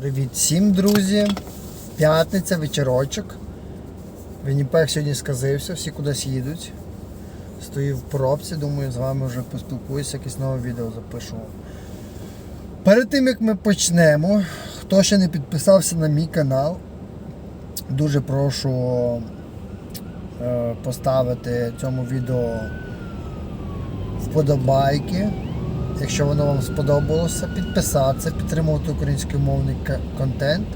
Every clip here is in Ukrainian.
Привіт всім, друзі! П'ятниця, вечірочок. Вінніпек сьогодні сказився, всі кудись їдуть. Стою в пробці, думаю, з вами вже поспілкуюся, якесь нове відео запишу. Перед тим як ми почнемо, хто ще не підписався на мій канал, дуже прошу е, поставити цьому відео вподобайки. Якщо воно вам сподобалося, підписатися, підтримувати українськомовний к- контент.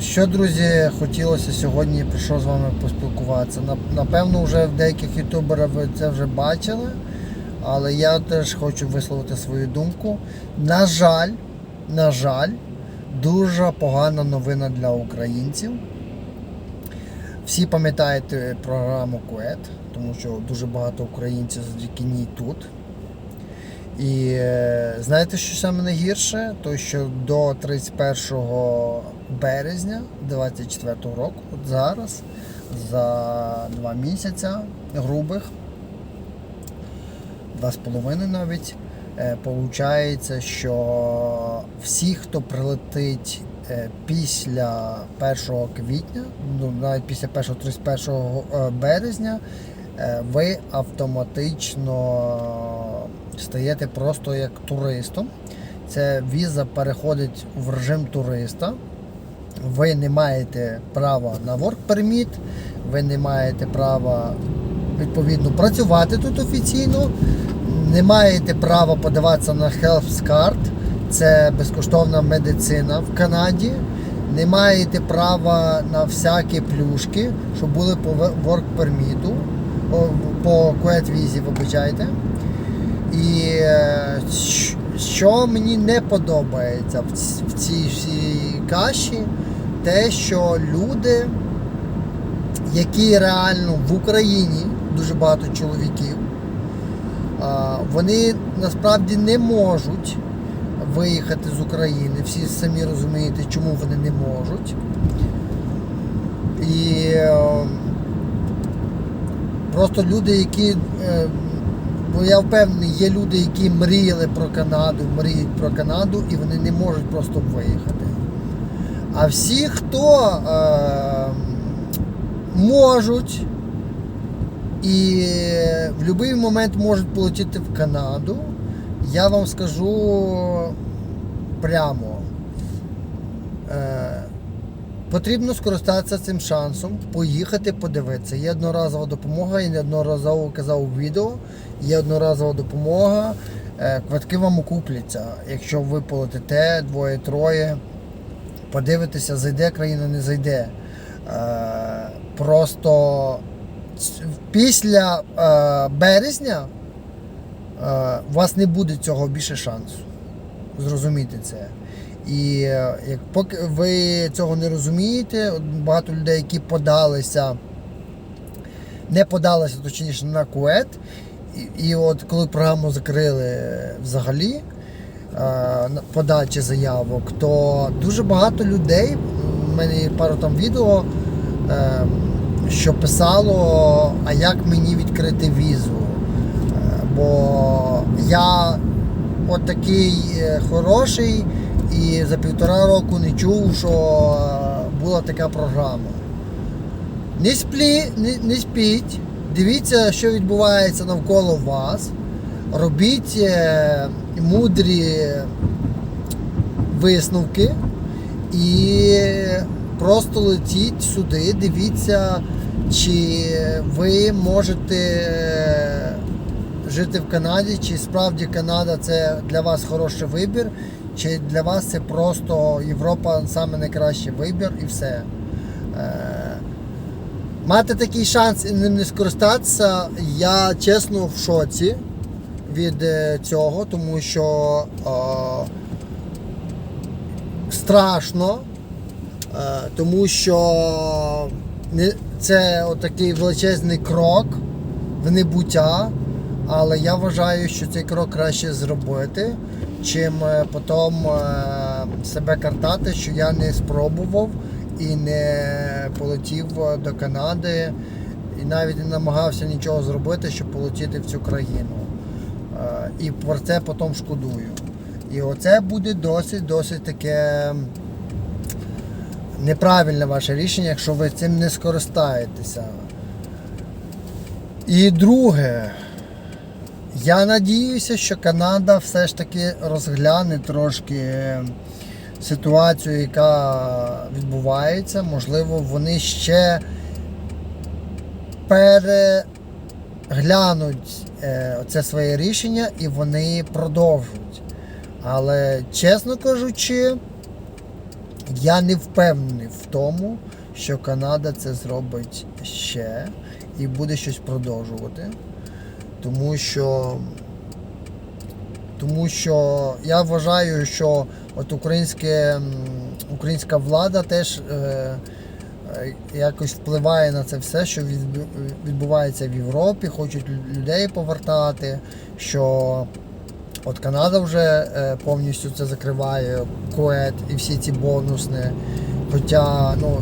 Що, друзі, хотілося сьогодні що з вами поспілкуватися. Напевно, вже в деяких ютуберів ви це вже бачили, але я теж хочу висловити свою думку. На жаль, на жаль, дуже погана новина для українців. Всі пам'ятаєте програму Кует, тому що дуже багато українців завдяки ній тут. І е, знаєте, що саме найгірше? То що до 31 березня 24 року, от зараз, за два місяця грубих, два з половиною навіть, е, получається, що всі, хто прилетить е, після 1 квітня, ну навіть після 1 31 е, березня, ви автоматично стаєте просто як туристом. Це віза переходить в режим туриста. Ви не маєте права на work permit, ви не маєте права відповідно працювати тут офіційно, не маєте права подаватися на Health Card, це безкоштовна медицина в Канаді. Не маєте права на всякі плюшки, що були по work permit, по quet візі, вибачайте. І е, що мені не подобається в цій всій каші, те, що люди, які реально в Україні, дуже багато чоловіків, вони насправді не можуть виїхати з України. Всі самі розумієте, чому вони не можуть. І е, просто люди, які. Бо я впевнений, є люди, які мріяли про Канаду, мріють про Канаду і вони не можуть просто виїхати. А всі, хто е, можуть і в будь-який момент можуть полетіти в Канаду, я вам скажу прямо. Е, Потрібно скористатися цим шансом, поїхати подивитися. Є одноразова допомога, я неодноразово казав у відео, є одноразова допомога. Е, Квитки вам окупляться. Якщо ви полетите двоє-троє, подивитеся, зайде країна, не зайде. Е, Просто після е, березня у вас не буде цього більше шансу. Зрозуміти це. І як поки ви цього не розумієте, багато людей, які подалися, не подалися, точніше, на кует. І, і от коли програму закрили взагалі е, подачі заявок, то дуже багато людей, в мене є пару там відео, е, що писало, а як мені відкрити візу. Е, Бо я от такий хороший і за півтора року не чув, що е, була така програма. Не сплі, не, не спіть, дивіться, що відбувається навколо вас. Робіть е, мудрі висновки і просто летіть сюди, дивіться, чи ви можете жити в Канаді, чи справді Канада це для вас хороший вибір, чи для вас це просто Європа саме найкращий вибір і все. Е, Мати такий шанс і ним не скористатися, я чесно в шоці від е, цього, тому що е, страшно, тому що це отакий величезний крок в небуття, але я вважаю, що цей крок краще зробити, чим е, потім е, себе картати, що я не спробував і не полетів е, до Канади, і навіть не намагався нічого зробити, щоб полетіти в цю країну. І про це потім шкодую. І оце буде досить, досить таке неправильне ваше рішення, якщо ви цим не скористаєтеся. І друге, я надіюся, що Канада все ж таки розгляне трошки ситуацію, яка відбувається. Можливо, вони ще переглянуть е, це своє рішення і вони продовжують. Але, чесно кажучи, я не впевнений в тому, що Канада це зробить ще і буде щось продовжувати. Тому що, тому що я вважаю, що от українське, українська влада теж е, е, якось впливає на це все, що відбувається в Європі, хочуть людей повертати, що От Канада вже е, повністю це закриває, Кует і всі ці бонусні. Хоча ну,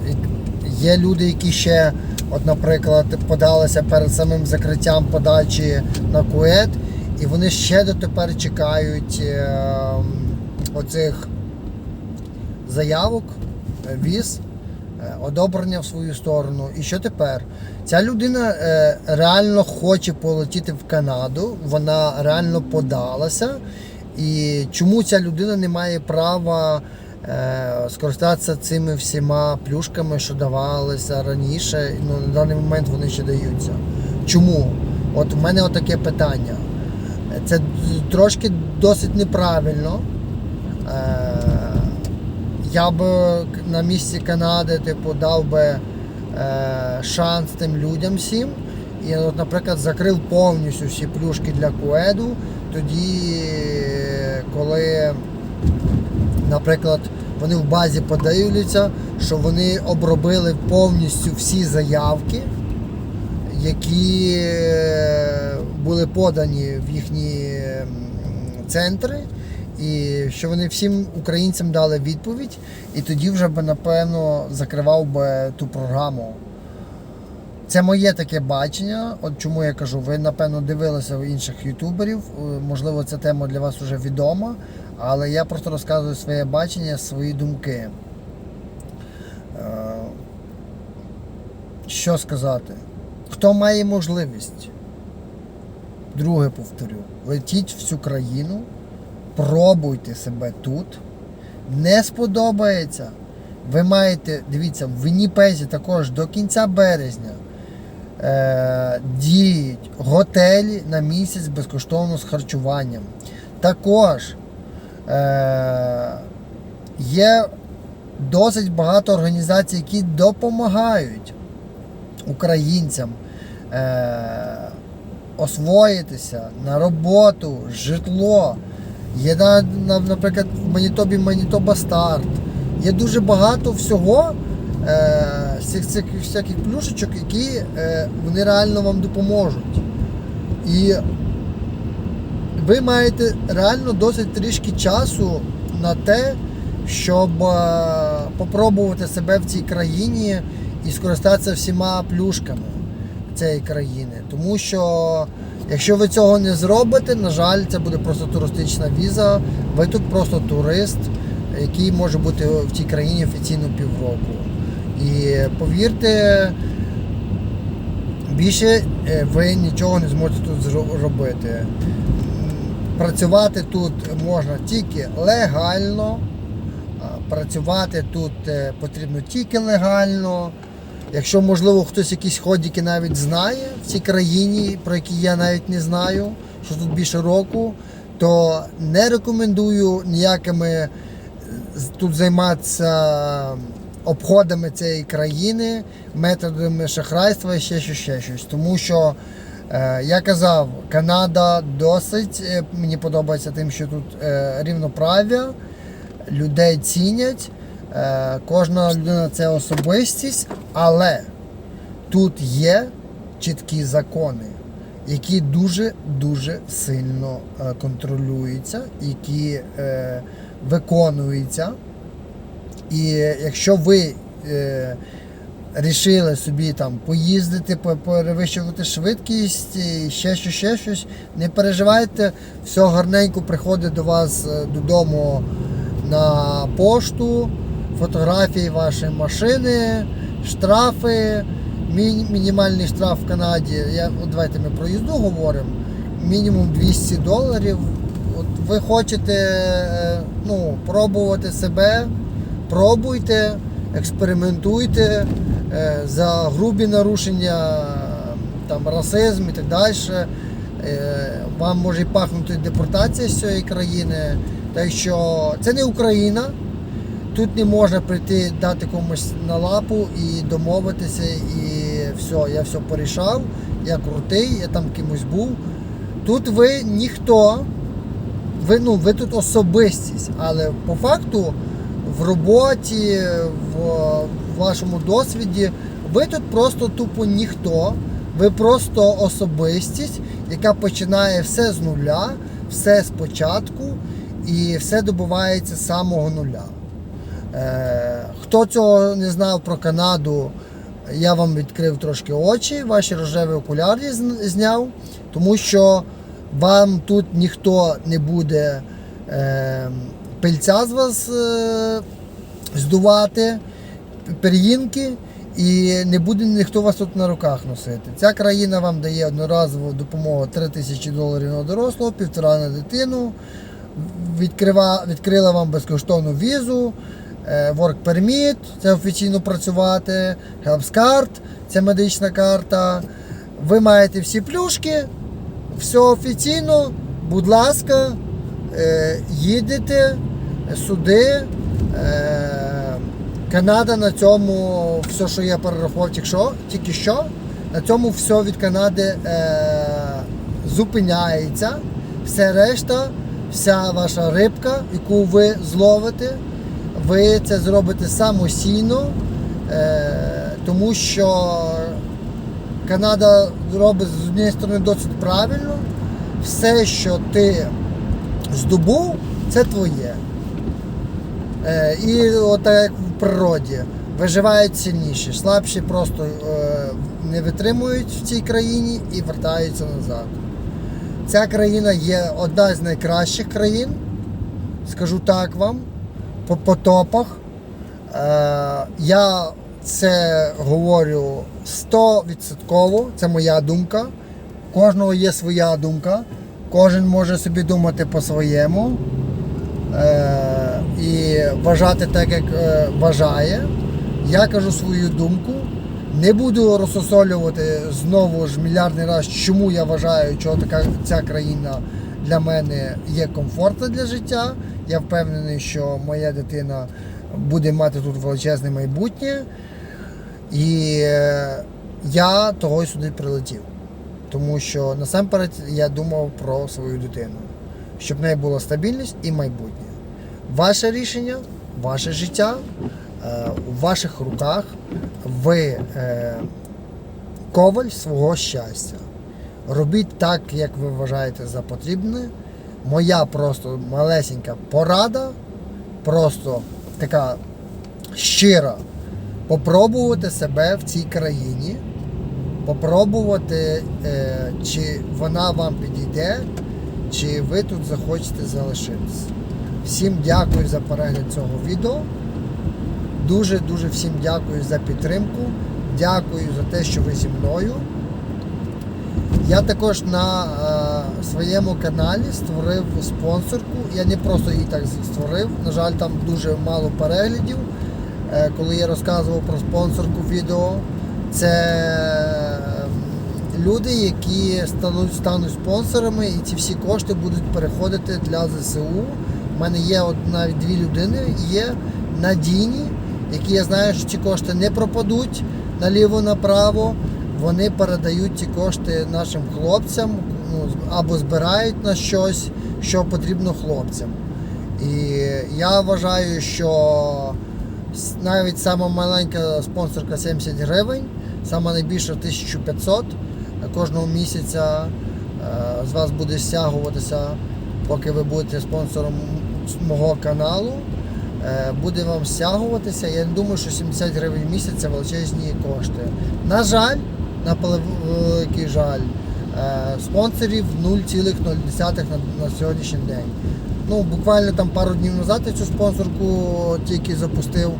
є люди, які ще, от, наприклад, подалися перед самим закриттям подачі на Кует, і вони ще дотепер чекають е, оцих заявок, е, віз, е, одобрення в свою сторону. І що тепер? Ця людина реально хоче полетіти в Канаду, вона реально подалася. І чому ця людина не має права скористатися цими всіма плюшками, що давалися раніше, ну на даний момент вони ще даються. Чому? От в мене отаке питання. Це трошки досить неправильно. Е, я б на місці Канади, типу, дав би е, шанс тим людям всім. І, от, наприклад, закрив повністю всі плюшки для Куеду. Тоді, коли, наприклад, вони в базі подивляться, що вони обробили повністю всі заявки, які е, були подані в їхні центри, і що вони всім українцям дали відповідь, і тоді вже би, напевно, закривав би ту програму. Це моє таке бачення. От чому я кажу, ви напевно дивилися у інших ютуберів. Е, Можливо, ця тема для вас вже відома, але я просто розказую своє бачення, свої думки. Е, Що сказати? Хто має можливість? Друге повторю, летіть в цю країну, пробуйте себе тут. Не сподобається. Ви маєте, дивіться, в Вінніпезі також до кінця березня е, діють готелі на місяць безкоштовно з харчуванням. Також є досить багато організацій, які допомагають українцям е, освоїтися на роботу, житло. Є, на, на- наприклад, в Манітобі Манітоба Старт. Є дуже багато всього е, з цих, цих всяких плюшечок, які е, вони реально вам допоможуть. І ви маєте реально досить трішки часу на те, щоб е, попробувати себе в цій країні і скористатися всіма плюшками цієї країни. Тому що якщо ви цього не зробите, на жаль, це буде просто туристична віза. Ви тут просто турист, який може бути в цій країні офіційно півроку. І повірте, більше е, ви нічого не зможете тут зро- робити. М, Працювати тут можна тільки легально, працювати тут е, потрібно тільки легально. Якщо, можливо, хтось якісь ходики навіть знає в цій країні, про які я навіть не знаю, що тут більше року, то не рекомендую ніякими е, тут займатися обходами цієї країни, методами шахрайства і ще щось, ще щось. Тому що я казав, Канада досить е, мені подобається тим, що тут е, рівноправ'я, людей цінять. Е, Кожна людина це особистість, але тут є чіткі закони, які дуже-дуже сильно е, контролюються, які е, виконуються. І якщо ви е, рішили собі там поїздити, перевищувати швидкість, і ще щось, ще щось. Не переживайте, все гарненько приходить до вас е, додому на пошту, фотографії вашої машини, штрафи, мінімальний штраф в Канаді. Я, от давайте ми про їзду говоримо. Мінімум 200 доларів. От ви хочете е, ну, пробувати себе, пробуйте, експериментуйте за грубі нарушення, там, расизм і так далі. Е, Вам може пахнути депортація з цієї країни. Так що це не Україна. Тут не можна прийти, дати комусь на лапу і домовитися, і все, я все порішав, я крутий, я там кимось був. Тут ви ніхто, ви, ну, ви тут особистість, але по факту в роботі, в, в вашому досвіді, ви тут просто тупо ніхто. Ви просто особистість, яка починає все з нуля, все спочатку, і все добувається з самого нуля. Е, Хто цього не знав про Канаду, я вам відкрив трошки очі, ваші рожеві окуляри зняв, тому що вам тут ніхто не буде е, пильця з вас е, здувати, пір'їнки, і не буде ніхто вас тут на руках носити. Ця країна вам дає одноразову допомогу 3 тисячі доларів на дорослого, півтора на дитину відкрива, відкрила вам безкоштовну візу, е, Work Permit, це офіційно працювати, Helps Card, це медична карта. Ви маєте всі плюшки, все офіційно, будь ласка, їдете сюди. Е, Канада на цьому, все, що я перерахував тільки що, на цьому все від Канади е, зупиняється. Все решта, вся ваша рибка, яку ви зловите, ви це зробите самостійно, е, тому що Канада робить з однієї сторони досить правильно. Все, що ти здобув, це твоє. Е, і от як в природі виживають сильніші, слабші просто е, не витримують в цій країні і вертаються назад. Ця країна є одна з найкращих країн, скажу так вам, по потопах. Е, я це говорю 100%, це моя думка. У кожного є своя думка, кожен може собі думати по-своєму е, і вважати так, як е, вважає. Я кажу свою думку. Не буду розсосолювати знову ж мільярдний раз, чому я вважаю, що така ця країна для мене є комфортна для життя. Я впевнений, що моя дитина буде мати тут величезне майбутнє. І е, я того сюди прилетів. Тому що насамперед я думав про свою дитину, щоб в неї була стабільність і майбутнє. Ваше рішення, ваше життя е, у ваших руках. Ви е, коваль свого щастя. Робіть так, як ви вважаєте за потрібне. Моя просто малесенька порада, просто така щира. Попробувати себе в цій країні, попробувати, е, чи вона вам підійде, чи ви тут захочете залишитися. Всім дякую за перегляд цього відео. Дуже-дуже всім дякую за підтримку. Дякую за те, що ви зі мною. Я також на е, своєму каналі створив спонсорку. Я не просто її так створив. На жаль, там дуже мало переглядів. Е, коли я розказував про спонсорку відео, це люди, які стануть, стануть спонсорами, і ці всі кошти будуть переходити для ЗСУ. У мене є от навіть дві людини, є надійні, які я знаю, що ці кошти не пропадуть наліво-направо. Вони передають ці кошти нашим хлопцям ну, або збирають на щось, що потрібно хлопцям. І я вважаю, що навіть сама маленька спонсорка 70 гривень, сама найбільша 1500 кожного місяця е, з вас буде стягуватися, поки ви будете спонсором мого каналу. е, буде вам стягуватися. Я не думаю, що 70 гривень в місяць це величезні кошти. На жаль, на великий жаль, е, спонсорів 0,0 на, сьогоднішній день. Ну, буквально там пару днів назад я цю спонсорку тільки запустив,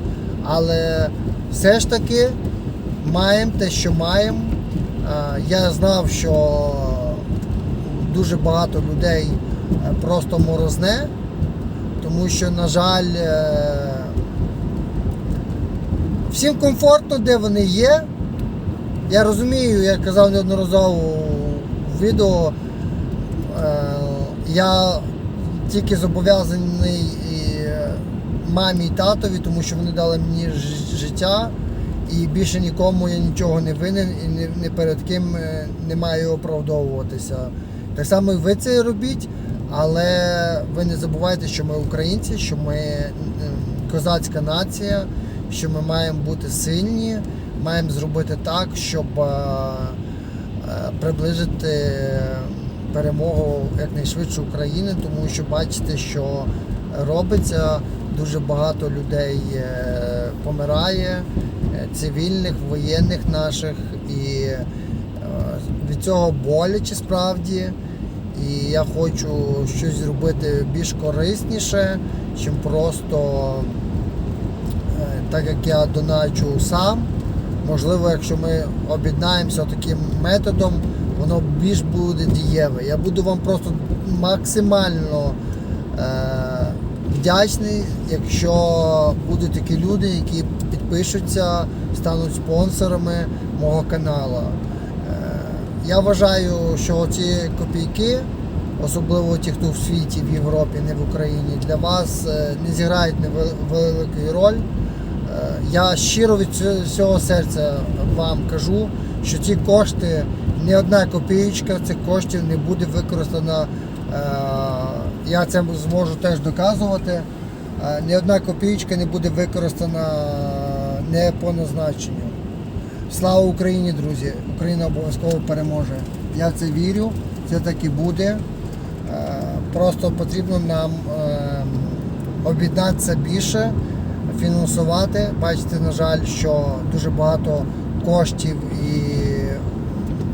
але все ж таки маємо те, що маємо. Е, Я знав, що дуже багато людей е, просто морозне, тому що, на жаль, е, всім комфортно, де вони є. Я розумію, я казав неодноразово в відео, я тільки зобов'язаний мамі і татові, тому що вони дали мені життя, і більше нікому я нічого не винен і ні, ні перед ким е, не маю оправдовуватися. Так само і ви це робіть, але ви не забувайте, що ми українці, що ми е, козацька нація, що ми маємо бути сильні, маємо зробити так, щоб е, приближити перемогу якнайшвидше України, тому що бачите, що робиться. Дуже багато людей помирає, цивільних, воєнних наших, і е, від цього боляче справді. І я хочу щось зробити більш корисніше, чим просто е, так як я доначу сам. Можливо, якщо ми об'єднаємося таким методом, воно більш буде дієве. Я буду вам просто максимально е, вдячний, якщо будуть такі люди, які підпишуться, стануть спонсорами мого каналу. Е, я вважаю, що ці копійки, особливо ті, хто в світі, в Європі, не в Україні, для вас е, не зіграють невеликої роль. Е, Я щиро від всього серця вам кажу, що ці кошти, не одна копієчка цих коштів не буде використана. Я це зможу теж доказувати. Ні одна копієчка не буде використана не по назначенню. Слава Україні, друзі! Україна обов'язково переможе. Я в це вірю, це так і буде. Е, Просто потрібно нам е, об'єднатися більше, фінансувати. Бачите, на жаль, що дуже багато коштів і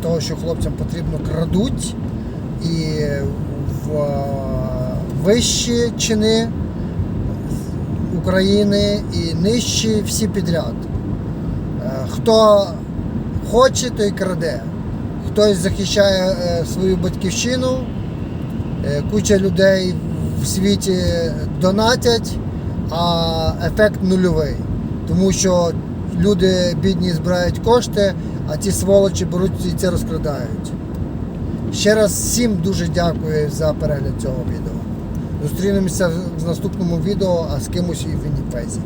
того, що хлопцям потрібно, крадуть і в е, вищі чини України і нижчі всі підряд. Е, Хто хоче, той краде. Хтось захищає е, свою батьківщину, е, куча людей в світі донатять, а ефект нульовий. Тому що люди бідні збирають кошти, а ті сволочі беруть і це розкрадають. Ще раз всім дуже дякую за перегляд цього відео. Зустрінемося в наступному відео, а з кимось і в Вінніпезі.